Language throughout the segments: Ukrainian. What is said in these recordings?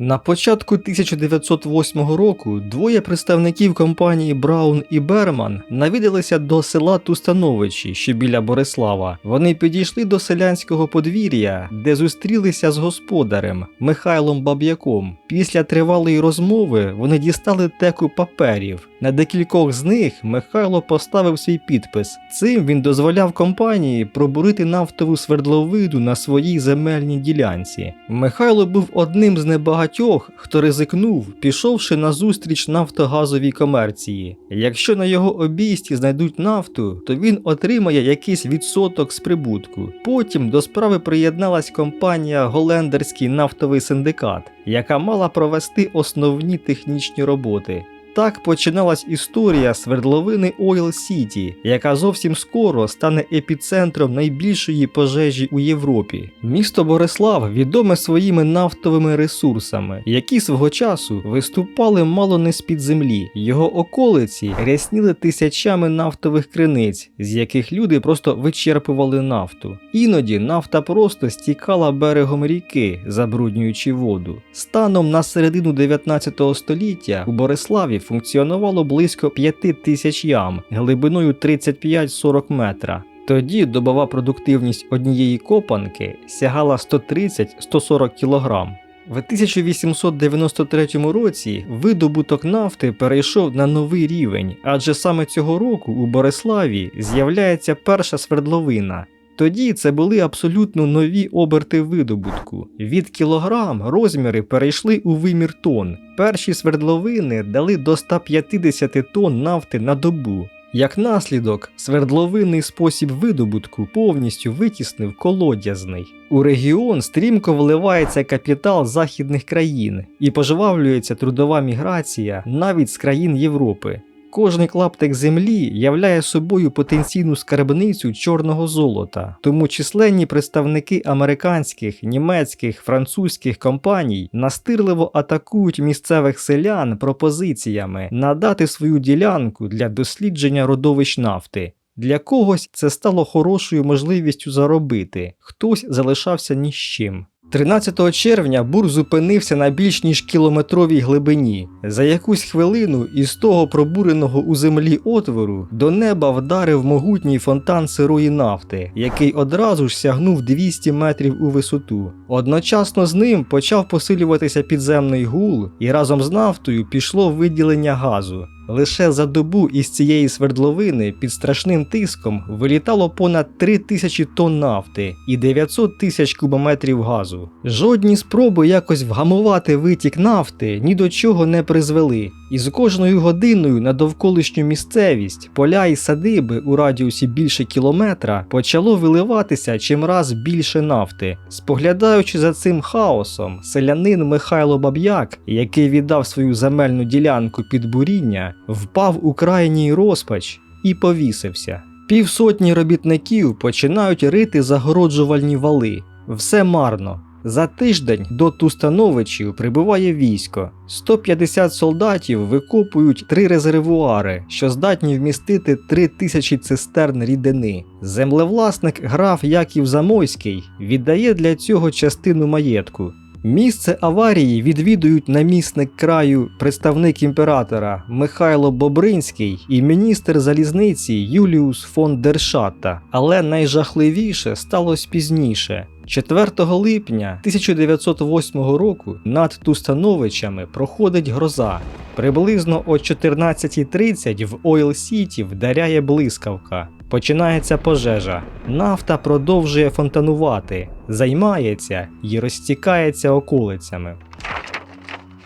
На початку 1908 року двоє представників компанії Браун і Берман навідалися до села Тустановичі, що біля Борислава. Вони підійшли до селянського подвір'я, де зустрілися з господарем Михайлом Баб'яком. Після тривалої розмови вони дістали теку паперів. На декількох з них Михайло поставив свій підпис. Цим він дозволяв компанії пробурити нафтову свердловину на своїй земельній ділянці. Михайло був одним з небагатьох, хто ризикнув, пішовши на зустріч нафтогазовій комерції. Якщо на його обійсті знайдуть нафту, то він отримає якийсь відсоток з прибутку. Потім до справи приєдналась компанія Голендерський нафтовий синдикат, яка мала провести основні технічні роботи. Так починалась історія свердловини Oil City, яка зовсім скоро стане епіцентром найбільшої пожежі у Європі. Місто Борислав відоме своїми нафтовими ресурсами, які свого часу виступали мало не з-під землі. Його околиці рясніли тисячами нафтових криниць, з яких люди просто вичерпували нафту. Іноді нафта просто стікала берегом ріки, забруднюючи воду. Станом на середину 19 століття у Бориславі функціонувало близько 5 тисяч ям глибиною 35-40 метра. Тоді добова продуктивність однієї копанки сягала 130-140 кг. В 1893 році видобуток нафти перейшов на новий рівень, адже саме цього року у Бориславі з'являється перша свердловина. Тоді це були абсолютно нові оберти видобутку. Від кілограм розміри перейшли у вимір тонн. Перші свердловини дали до 150 тонн нафти на добу. Як наслідок, свердловинний спосіб видобутку повністю витіснив колодязний. У регіон стрімко вливається капітал західних країн і пожвавлюється трудова міграція навіть з країн Європи. Кожний клаптик землі являє собою потенційну скарбницю чорного золота, тому численні представники американських, німецьких, французьких компаній настирливо атакують місцевих селян пропозиціями надати свою ділянку для дослідження родовищ нафти. Для когось це стало хорошою можливістю заробити, хтось залишався ні з чим. 13 червня бур зупинився на більш ніж кілометровій глибині. За якусь хвилину із того пробуреного у землі отвору до неба вдарив могутній фонтан сирої нафти, який одразу ж сягнув 200 метрів у висоту. Одночасно з ним почав посилюватися підземний гул, і разом з нафтою пішло виділення газу. Лише за добу із цієї свердловини під страшним тиском вилітало понад 3 тисячі тонн нафти і 900 тисяч кубометрів газу. Жодні спроби якось вгамувати витік нафти ні до чого не призвели. І з кожною годиною на довколишню місцевість, поля і садиби у радіусі більше кілометра почало виливатися чимраз більше нафти. Споглядаючи за цим хаосом, селянин Михайло Баб'як, який віддав свою земельну ділянку під буріння, впав у крайній розпач і повісився. Півсотні робітників починають рити загороджувальні вали. Все марно. За тиждень до Тустановичів прибуває військо. 150 солдатів викопують три резервуари, що здатні вмістити 3 тисячі цистерн рідини. Землевласник граф Яків Замойський віддає для цього частину маєтку. Місце аварії відвідують намісник краю, представник імператора Михайло Бобринський і міністр залізниці Юліус фон Дершатта. Але найжахливіше сталося пізніше. 4 липня 1908 року над Тустановичами проходить гроза. Приблизно о 14.30 в Ойл Сіті вдаряє блискавка. Починається пожежа. Нафта продовжує фонтанувати, займається і розтікається околицями.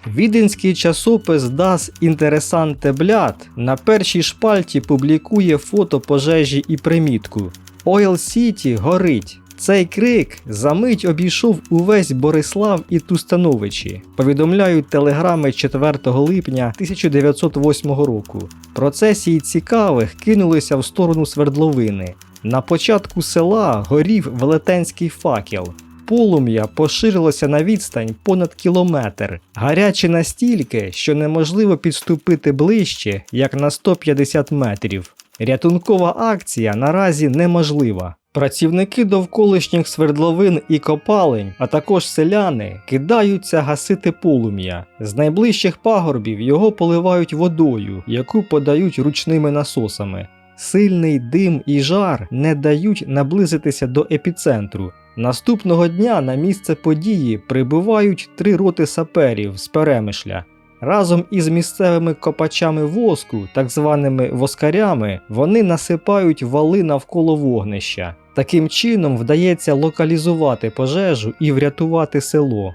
Віденський часопис Das Interessante Blatt на першій шпальті публікує фото пожежі і примітку. Ойл Сіті горить. Цей крик за мить обійшов увесь Борислав і Тустановичі, повідомляють телеграми 4 липня 1908 року. Процесії цікавих кинулися в сторону свердловини. На початку села горів велетенський факел. Полум'я поширилося на відстань понад кілометр, гаряче настільки, що неможливо підступити ближче, як на 150 метрів. Рятункова акція наразі неможлива. Працівники довколишніх свердловин і копалень, а також селяни, кидаються гасити полум'я. З найближчих пагорбів його поливають водою, яку подають ручними насосами. Сильний дим і жар не дають наблизитися до епіцентру. Наступного дня на місце події прибувають три роти саперів з перемишля. Разом із місцевими копачами воску, так званими воскарями, вони насипають вали навколо вогнища. Таким чином вдається локалізувати пожежу і врятувати село.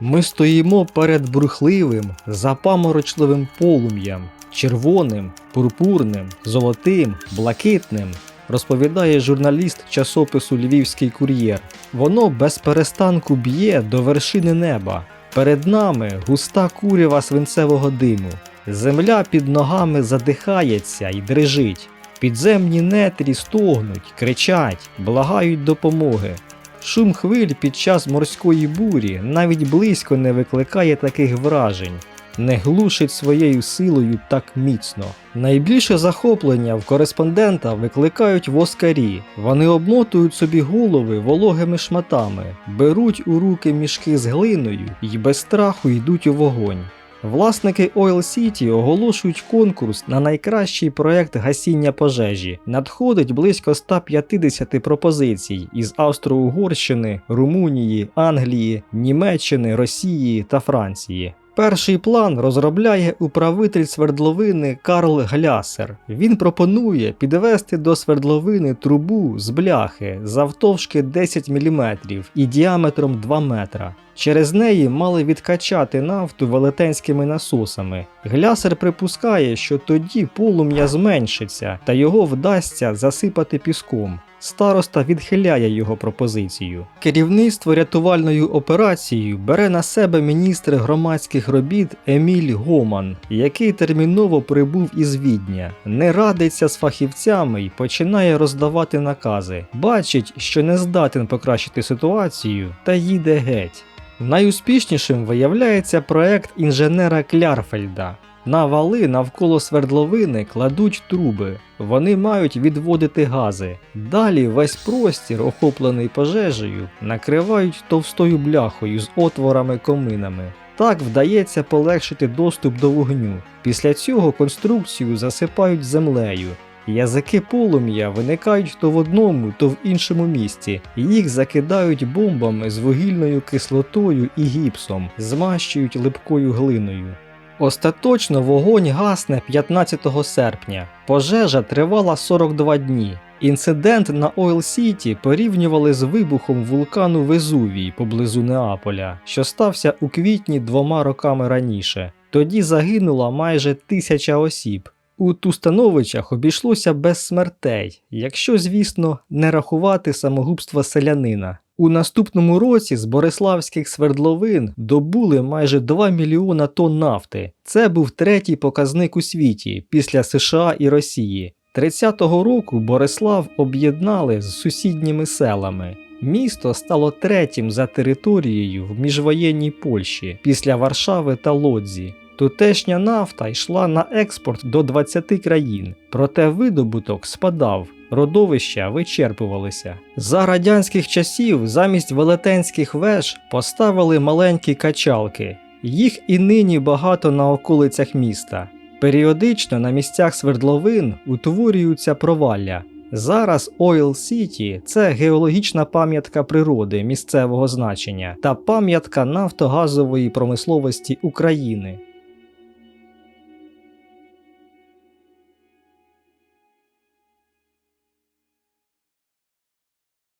Ми стоїмо перед бурхливим, запаморочливим полум'ям, червоним, пурпурним, золотим, блакитним, розповідає журналіст часопису Львівський кур'єр. Воно без перестанку б'є до вершини неба. Перед нами густа курява свинцевого диму. Земля під ногами задихається і дрижить. Підземні нетрі стогнуть, кричать, благають допомоги. Шум хвиль під час морської бурі навіть близько не викликає таких вражень, не глушить своєю силою так міцно. Найбільше захоплення в кореспондента викликають воскарі. Вони обмотують собі голови вологими шматами, беруть у руки мішки з глиною і без страху йдуть у вогонь. Власники Oil City оголошують конкурс на найкращий проект гасіння пожежі. Надходить близько 150 пропозицій із Австро-Угорщини, Румунії, Англії, Німеччини, Росії та Франції. Перший план розробляє управитель свердловини Карл Глясер. Він пропонує підвести до свердловини трубу з бляхи завтовшки 10 мм і діаметром 2 метра. Через неї мали відкачати нафту велетенськими насосами. Глясер припускає, що тоді полум'я зменшиться та його вдасться засипати піском. Староста відхиляє його пропозицію. Керівництво рятувальною операцією бере на себе міністр громадських робіт Еміль Гоман, який терміново прибув із Відня, не радиться з фахівцями і починає роздавати накази. Бачить, що не здатен покращити ситуацію, та їде геть. Найуспішнішим виявляється проект інженера Клярфельда. На вали навколо свердловини кладуть труби. Вони мають відводити гази. Далі весь простір, охоплений пожежею, накривають товстою бляхою з отворами коминами. Так вдається полегшити доступ до вогню. Після цього конструкцію засипають землею. Язики полум'я виникають то в одному, то в іншому місці, їх закидають бомбами з вугільною кислотою і гіпсом, змащують липкою глиною. Остаточно вогонь гасне 15 серпня. Пожежа тривала 42 дні. Інцидент на Ойл Сіті порівнювали з вибухом вулкану Везувій поблизу Неаполя, що стався у квітні двома роками раніше. Тоді загинула майже тисяча осіб. У Тустановичах обійшлося без смертей, якщо, звісно, не рахувати самогубства селянина. У наступному році з Бориславських свердловин добули майже 2 мільйона тонн нафти. Це був третій показник у світі після США і Росії. 30-го року Борислав об'єднали з сусідніми селами. Місто стало третім за територією в міжвоєнній Польщі після Варшави та Лодзі. Тутешня нафта йшла на експорт до 20 країн, проте видобуток спадав, родовища вичерпувалися. За радянських часів замість велетенських веж поставили маленькі качалки. Їх і нині багато на околицях міста. Періодично на місцях свердловин утворюються провалля. Зараз Oil City – це геологічна пам'ятка природи місцевого значення та пам'ятка нафтогазової промисловості України.